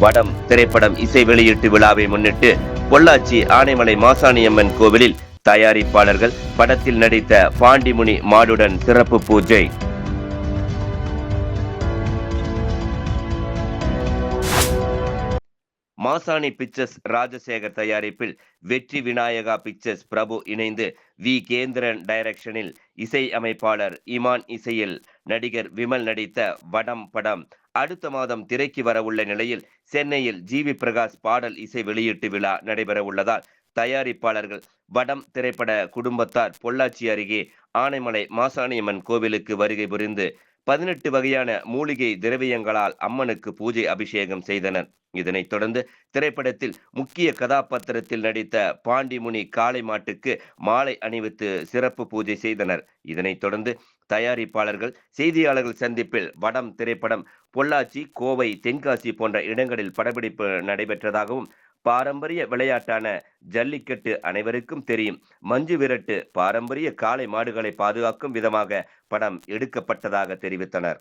வடம் திரைப்படம் இசை வெளியீட்டு விழாவை முன்னிட்டு பொள்ளாச்சி ஆனைமலை மாசாணியம்மன் கோவிலில் தயாரிப்பாளர்கள் படத்தில் நடித்த பாண்டிமுனி மாடுடன் சிறப்பு பூஜை. மாசாணி பிக்சர்ஸ் ராஜசேகர் தயாரிப்பில் வெற்றி விநாயகா பிக்சர்ஸ் பிரபு இணைந்து வி. கேந்திரன் டைரக்ஷனில் இசை அமைப்பாளர் இமான் இசையில் நடிகர் விமல் நடித்த வடம் படம் அடுத்த மாதம் திரைக்கு வரவுள்ள நிலையில் சென்னையில் ஜிவி பிரகாஷ் பாடல் இசை வெளியீட்டு விழா நடைபெற உள்ளதால் தயாரிப்பாளர்கள் வடம் திரைப்பட குடும்பத்தார் பொள்ளாச்சி அருகே ஆனைமலை மாசாணியம்மன் கோவிலுக்கு வருகை புரிந்து பதினெட்டு வகையான மூலிகை திரவியங்களால் அம்மனுக்கு பூஜை அபிஷேகம் செய்தனர். இதனைத் தொடர்ந்து திரைப்படத்தில் முக்கிய கதாபாத்திரத்தில் நடித்த பாண்டிமுனி காளை மாட்டுக்கு மாலை அணிவித்து சிறப்பு பூஜை செய்தனர். இதனைத் தொடர்ந்து தயாரிப்பாளர்கள் செய்தியாளர்கள் சந்திப்பில் வடம் திரைப்படம் பொள்ளாச்சி கோவை தென்காசி போன்ற இடங்களில் படப்பிடிப்பு நடைபெற்றதாகவும் பாரம்பரிய விளையாட்டான ஜல்லிக்கட்டு அனைவருக்கும் தெரியும். மஞ்சு விரட்டு பாரம்பரிய காளை மாடுகளை பாதுகாக்கும் விதமாக படம் எடுக்கப்பட்டதாக தெரிவித்தனர்.